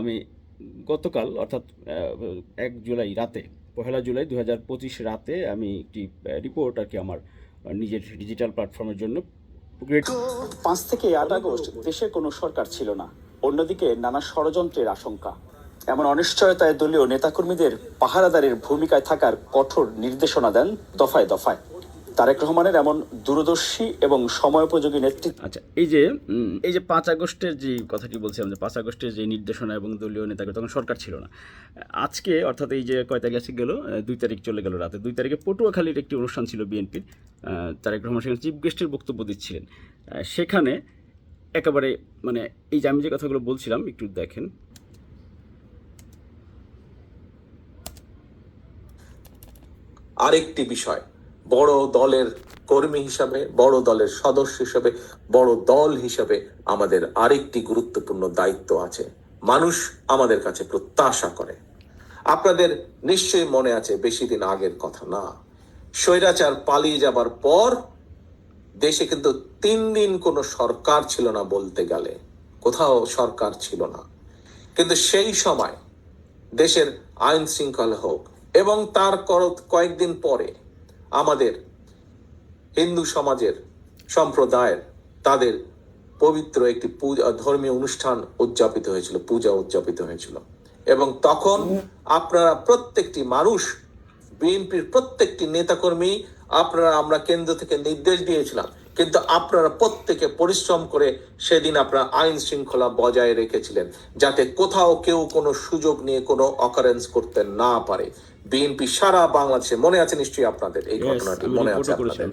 আমি গতকাল, অর্থাৎ এক জুলাই রাতে, পহেলা জুলাই দু হাজার পঁচিশ রাতে আমি একটি রিপোর্ট আর কি আমার নিজের ডিজিটাল প্ল্যাটফর্মের জন্য পাঁচ থেকে আট আগস্ট দেশে কোনো সরকার ছিল না। অন্যদিকে নানা ষড়যন্ত্রের আশঙ্কা। এমন অনিশ্চয়তায় দলীয় নেতাকর্মীদের পাহারাদারের ভূমিকায় থাকার কঠোর নির্দেশনা দেন দফায় দফায়। তারেক রহমানের এমন দূরদর্শী এবং সময়োপযোগী নেতৃত্ব আচ্ছা এই যে এই যে পাঁচ আগস্টের যে কথাটি বলছিলাম যে পাঁচ আগস্টের যে নির্দেশনা এবং দলীয় নেতাকে তখন সরকার ছিল না। আজকে অর্থাৎ এই যে কয় তারিখ গেল দুই তারিখ চলে গেল রাতে। দুই তারিখে পটুয়াখালীর একটি অনুষ্ঠান ছিল বিএনপির তারেক রহমান সেখানে চিফ গেস্টের বক্তব্য দিচ্ছিলেন। সেখানে একেবারে মানে এই যে আমি যে কথাগুলো বলছিলাম একটু দেখেন। আরেকটি বিষয় বড় দলের কর্মী হিসাবে, বড় দলের সদস্য হিসাবে, বড় দল হিসাবে আমাদের আরেকটি গুরুত্বপূর্ণ দায়িত্ব আছে। মানুষ আমাদের কাছে প্রত্যাশা করে। আপনাদের নিশ্চয়ই মনে আছে বেশি দিন আগের কথা না। স্বৈরাচার পালিয়ে যাবার পর দেশে কিন্তু তিন দিন কোনো সরকার ছিল না বলতে গেলে। কোথাও সরকার ছিল না। কিন্তু সেই সময় দেশের আইন শৃঙ্খলা হোক এবং তার কয়েকদিন পরে আমাদের, হিন্দু সমাজের সম্প্রদায়ের, তাদের পবিত্র একটি পূজা, ধর্মীয় অনুষ্ঠান উদযাপিত হয়েছিল, পূজা উদযাপিত হয়েছিল। এবং তখন আপনারা প্রত্যেকটি মানুষ, বিএনপির প্রত্যেকটি নেতাকর্মী, আপনারা, আমরা কেন্দ্র থেকে নির্দেশ দিয়েছিলাম। কিন্তু আপনারা প্রত্যেকে পরিশ্রম করে সেদিন আপনারা আইন শৃঙ্খলা বজায় রেখেছিলেন, যাতে কোথাও কেউ কোনো সুযোগ নিয়ে কোনো অকারেন্স করতে না পারে। বিএনপি সারা বাংলাদেশে মনে আছে নিশ্চয়ই আপনাদের এই ঘটনাটি মনে আছে আপনাদের।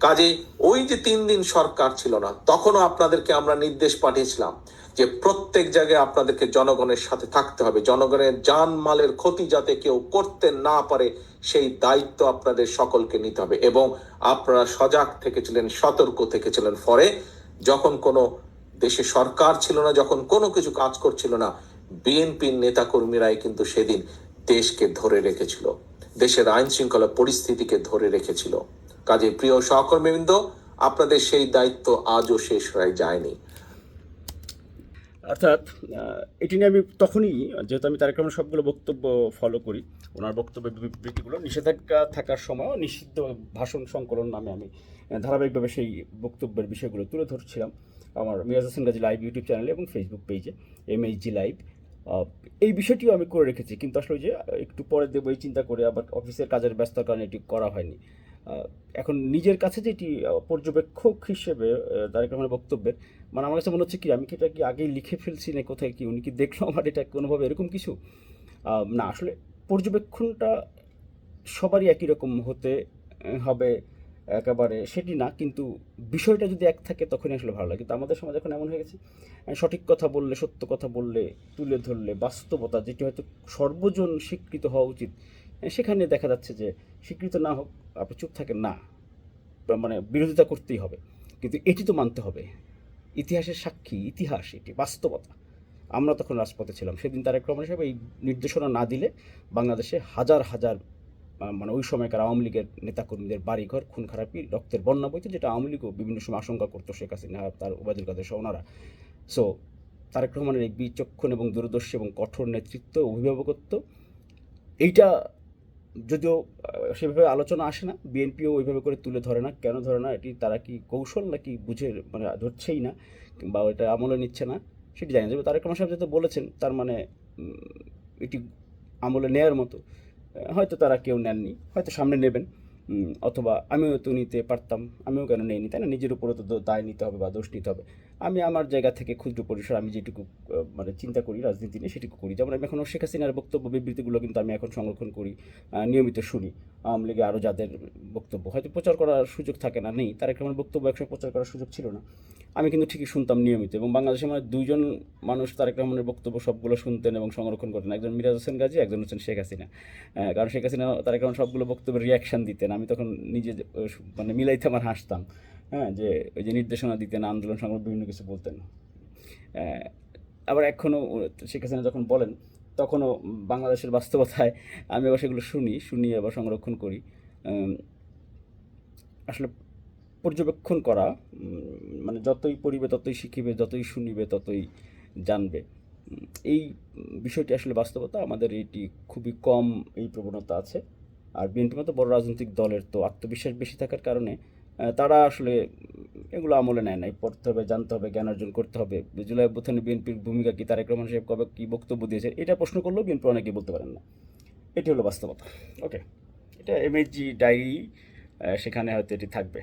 কাজে ওই যে তিন দিন সরকার ছিল না তখনও আপনাদেরকে আমরা নির্দেশ পাঠিয়েছিলাম যে প্রত্যেক জায়গায় আপনাদেরকে জনগণের সাথে থাকতে হবে জনগণের জান মালের ক্ষতি যাতে কেউ করতে না পারে সেই দায়িত্ব আপনাদের সকলকে নিতে হবে এবং আপনারা সজাগ থেকেছিলেন সতর্ক থেকেছিলেন ফলে যখন কোনো দেশে সরকার ছিল না যখন কোনো কিছু কাজ করছিল না বিএনপির নেতাকর্মীরাই কিন্তু সেদিন দেশকে ধরে রেখেছিল। দেশের আইন শৃঙ্খলা পরিস্থিতিকে ধরে রেখেছিল। কাজে প্রিয় সহকর্মীবৃন্দ, আপনাদের সেই দায়িত্ব আজও শেষ হয়ে যায়নি। অর্থাৎ এটি নিয়ে আমি তখনই, যেহেতু আমি তারেক রহমানের সবগুলো বক্তব্য ফলো করি, ওনার বক্তব্য বিবৃতিগুলো, নিষেধাজ্ঞা থাকার সময় নিষিদ্ধ ভাষণ সংকলন নামে আমি ধারাবাহিকভাবে সেই বক্তব্যের বিষয়গুলো তুলে ধরছিলাম। আমার মিরাজ হোসেন গাজী লাইভ ইউটিউব চ্যানেলে এবং ফেসবুক পেজে এমএইচজি লাইভ এই বিষয়টিও আমি করে রেখেছি। কিন্তু আসলে যে একটু পরে দেবো এই চিন্তা করে আবার অফিসের কাজের ব্যস্ততার কারণে এটি করা হয়নি। এখন নিজের কাছে যেটি পর্যবেক্ষক হিসেবে তারেক রহমানের বক্তব্যের মানে আমার কাছে মনে হচ্ছে কি, আমি কি এটা কি আগেই লিখে ফেলছি না কোথায় কি, উনি কি দেখল আমার এটা কোনোভাবে এরকম কিছু? না, আসলে পর্যবেক্ষণটা সবারই একই রকম হতে, হবে। একেবারে সেটি না, কিন্তু বিষয়টা যদি এক থাকে তখনই আসলে ভালো লাগে। কিন্তু আমাদের সমাজ এখন এমন হয়ে গেছে সঠিক কথা বললে, সত্য কথা বললে, তুলে ধরলে, বাস্তবতা যেটি হয়তো সর্বজন স্বীকৃত হওয়া উচিত সেখানে দেখা যাচ্ছে যে স্বীকৃত না হোক, আপনি চুপ থাকেন, না মানে বিরোধিতা করতেই হবে। কিন্তু এটি তো মানতে হবে। ইতিহাসের সাক্ষী, ইতিহাস, এটি বাস্তবতা। আমরা তখন রাজপথে ছিলাম। সেদিন তারেক রহমান সাহেব এই নির্দেশনা না দিলে বাংলাদেশে হাজার হাজার মানে ওই সময়কার আওয়ামী লীগের নেতাকর্মীদের বাড়িঘর খুন খারাপি রক্তের বন্যা বইতে যেটা আওয়ামী লীগও বিভিন্ন সময় আশঙ্কা করতো শেখ হাসিনা, তার ওবায়দুল কাদের সহ ওনারা। সো তারেক রহমানের এই বিচক্ষণ এবং দূরদর্শী এবং কঠোর নেতৃত্ব, অভিভাবকত্ব, এইটা যদিও সেভাবে আলোচনা আসে না, বিএনপিও ওইভাবে করে তুলে ধরে না। কেন ধরে না? এটি তারা কি কৌশল নাকি বুঝে মানে ধরছেই না বা এটা আমলে নিচ্ছে না, সেটি জানি তবে তারেক রহমান সাহেব যেহেতু বলেছেন, তার মানে এটি আমলে নেয়ার মতো। হয়তো তারা কেউ নেননি, হয়তো সামনে নেবেন। অথবা আমিও তো নিতে পারতাম, আমিও কেন নেইনি, তাই না? নিজের উপরে তো দায় নিতে হবে বা দোষ নিতে হবে। আমি আমার জায়গা থেকে ক্ষুদ্র পরিসর আমি যেটুকু মানে চিন্তা করি, রাজনীতি নিয়ে সেটুকু করি। যেমন আমি এখনও শেখ হাসিনার বক্তব্য, বিবৃতিগুলো কিন্তু আমি এখন সংরক্ষণ করি নিয়মিত শুনি। আওয়ামী লীগে আরও যাদের বক্তব্য, হয়তো প্রচার করার সুযোগ থাকে না, নেই। তার একটা আমার বক্তব্য একসময় প্রচার করার সুযোগ ছিল না। আমি কিন্তু ঠিকই শুনতাম নিয়মিত এবং বাংলাদেশে মানে দুইজন মানুষ তারেক রহমানের বক্তব্য সবগুলো শুনতেন এবং সংরক্ষণ করতেন। একজন মিরাজ হোসেন গাজী, একজন হচ্ছেন শেখ হাসিনা। কারণ শেখ হাসিনা তারেক রহমান সবগুলো বক্তব্যের রিয়াকশন দিতেন। আমি তখন নিজে মানে মিলাইতে আমার হাসতাম। হ্যাঁ যে ওই যে নির্দেশনা দিতেন, আন্দোলন সংগ্রাম, বিভিন্ন কিছু বলতেন। আবার এখনও শেখ হাসিনা যখন বলেন, তখনও বাংলাদেশের বাস্তবতায় আমি আবার সেগুলো শুনি শুনি, আবার সংরক্ষণ করি। আসলে পর্যবেক্ষণ করা মানে যতই পড়িবে, ততই শিখিবে, যতই শুনিবে, ততই জানবে। এই বিষয়টি আসলে বাস্তবতা, আমাদের এটি খুবই কম এই প্রবণতা আছে। আর বিএনপির মতো বড় রাজনৈতিক দলের তো আত্মবিশ্বাস বেশি থাকার কারণে তারা আসলে এগুলো আমলে নেয় নাই। পড়তে হবে, জানতে হবে, জ্ঞান অর্জন করতে হবে। জুলাই অভ্যুত্থানে বিএনপির ভূমিকা কী, তারেক রহমান সাহেব কবে কী বক্তব্য দিয়েছে এটা প্রশ্ন করলেও বিএনপি অনেকেই বলতে পারেন না। এটি হলো বাস্তবতা। ওকে এটা এমএজি ডায়েরি সেখানে হয়তো এটি থাকবে।